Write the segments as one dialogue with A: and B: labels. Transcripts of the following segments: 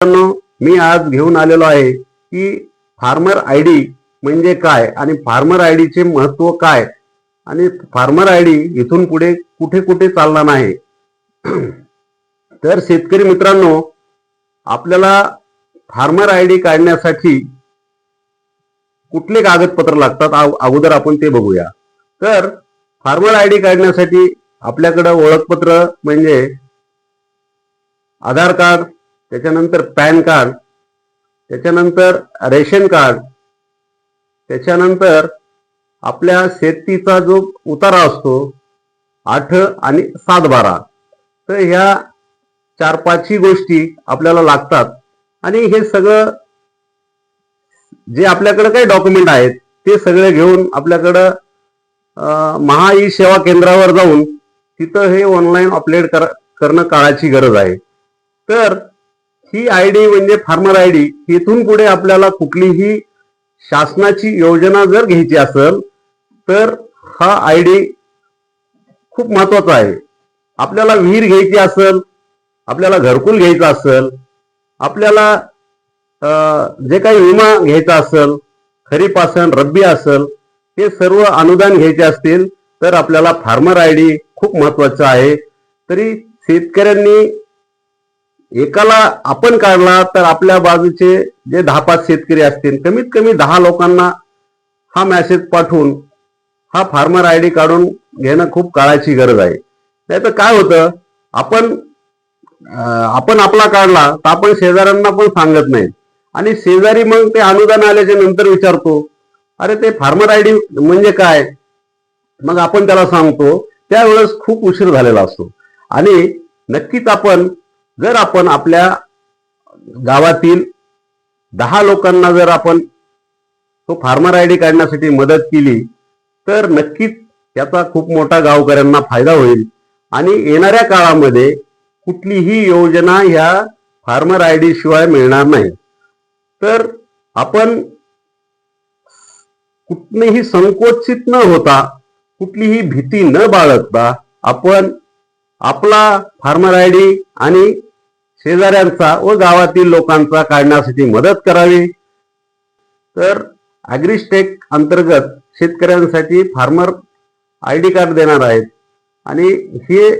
A: मी आज घेऊन आलेलो आहे की फार्मर आय डी म्हणजे काय आणि फार्मर आय डीचे महत्त्व काय? आणि फार्मर आय डी इथून पुढे कुठे कुठे चालणार नाही तर शेतकरी मित्रांनो आपल्याला फार्मर आय डी काढण्यासाठी कुठले कागदपत्र लागतात? अगोदर आपण ते बघूया. तर फार्मर आय डी काढण्यासाठी आपल्याकडं ओळखपत्र म्हणजे आधार कार्ड त्याच्यानंतर पॅन कार्ड त्याच्यानंतर रेशन कार्ड त्याच्यानंतर आपल्या शेतीचा जो उतारा असतो आठ आणि सात बारा तर ह्या चार पाचही गोष्टी आपल्याला लागतात. आणि हे सगळं जे आपल्याकडे काही डॉक्युमेंट आहेत ते सगळे घेऊन आपल्याकडं महा ई सेवा केंद्रावर जाऊन तिथं हे ऑनलाईन अपलोड कर करणं काळाची गरज आहे. तर ही आय डी म्हणजे फार्मर आय डी इथून पुढे आपल्याला कुठलीही शासनाची योजना जर घ्यायची असेल तर हा आय डी खूप महत्त्वाचा आहे. आपल्याला विहीर घ्यायची असेल आपल्याला घरकुल घ्यायचं असेल आपल्याला जे काही विमा घ्यायचा असेल खरीप असेल रब्बी असेल हे सर्व अनुदान घ्यायचे असतील तर आपल्याला फार्मर आय डी खूप महत्वाचं आहे. तरी शेतकऱ्यांनी एकाला आपण काढला तर आपल्या बाजूचे जे दहा पाच शेतकरी असतील कमीत कमी दहा लोकांना हा मॅसेज पाठवून हा फार्मर आय डी काढून घेणं खूप काळाची गरज आहे. नाही तर काय होतं आपण आपण आपला काढला तर आपण शेजाऱ्यांना पण सांगत नाही. आणि शेजारी मग ते अनुदान आल्याच्यानंतर विचारतो अरे ते फार्मर आय डी म्हणजे काय? मग आपण त्याला सांगतो. त्यावेळेस खूप उशीर झालेला असतो. आणि नक्कीच आपण जर आपण आपल्या गावातील दहा लोकांना जर आपण तो फार्मर आय डी काढण्यासाठी मदत केली तर नक्कीच त्याचा खूप मोठा गावकऱ्यांना फायदा होईल. आणि येणाऱ्या काळामध्ये कुठलीही योजना ह्या फार्मर आय डी शिवाय मिळणार नाही. तर आपण कुठलीही संकोचित न होता कुठलीही भीती न बाळगता आपण आपला फार्मर आय डी आणि शेजाऱ्यांचा व गावातील लोकांचा काढण्यासाठी मदत करावी. तर ॲग्रिस्टेक अंतर्गत शेतकऱ्यांसाठी फार्मर आय डी कार्ड देणार आहेत. आणि हे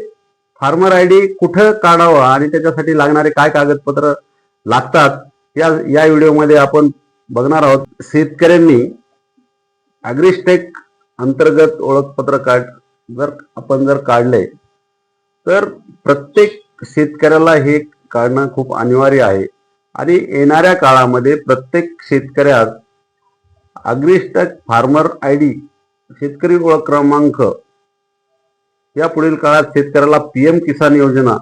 A: फार्मर आय डी कुठं काढावं आणि त्याच्यासाठी लागणारे काय कागदपत्र लागतात या या व्हिडिओमध्ये आपण बघणार आहोत. शेतकऱ्यांनी ॲग्रिस्टेक अंतर्गत ओळखपत्र काढ जर आपण जर काढले तर प्रत्येक शेतकऱ्याला हे काढणं खूप अनिवार्य आहे. आणि येणाऱ्या काळामध्ये प्रत्येक शेतकऱ्यास अग्रिस्टक फार्मर आय डी शेतकरी ओळख क्रमांक या पुढील काळात शेतकऱ्याला पीएम किसान योजना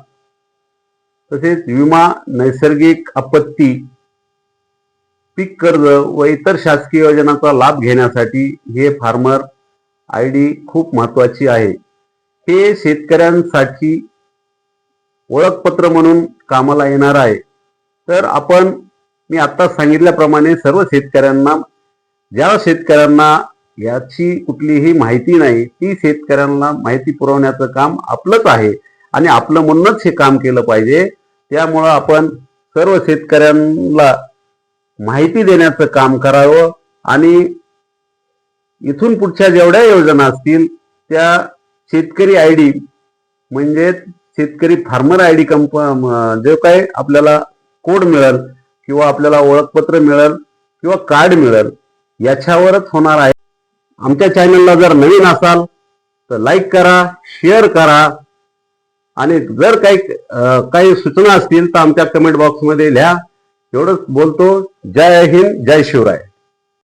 A: तसेच विमा नैसर्गिक आपत्ती पीक कर्ज व इतर शासकीय योजनांचा लाभ घेण्यासाठी हे फार्मर आय डी खूप महत्वाची आहे. हे शेतकऱ्यांसाठी ओळखपत्र म्हणून कामाला येणार आहे. तर आपण मी आता सांगितल्याप्रमाणे सर्व शेतकऱ्यांना ज्या शेतकऱ्यांना याची कुठलीही माहिती नाही ती शेतकऱ्यांना माहिती पुरवण्याचं काम आपलंच आहे. आणि आपलं म्हणूनच हे काम केलं पाहिजे. त्यामुळं आपण सर्व शेतकऱ्यांना माहिती देण्याचं काम करावं. आणि इथून पुढच्या जेवढ्या योजना असतील त्या शेतकरी आय डी म्हणजे शेतकरी फार्मर आय डी कंप जे काय आपल्याला कोड मिळेल किंवा आपल्याला ओळखपत्र मिळेल किंवा कार्ड मिळेल याच्यावरच होणार आहे. आमच्या चॅनलला जर नवीन असाल तर लाईक करा शेअर करा. आणि जर काही काही सूचना असतील तर आमच्या कमेंट बॉक्समध्ये लिहा. एवढंच बोलतो. जय हिंद जय शिवराय.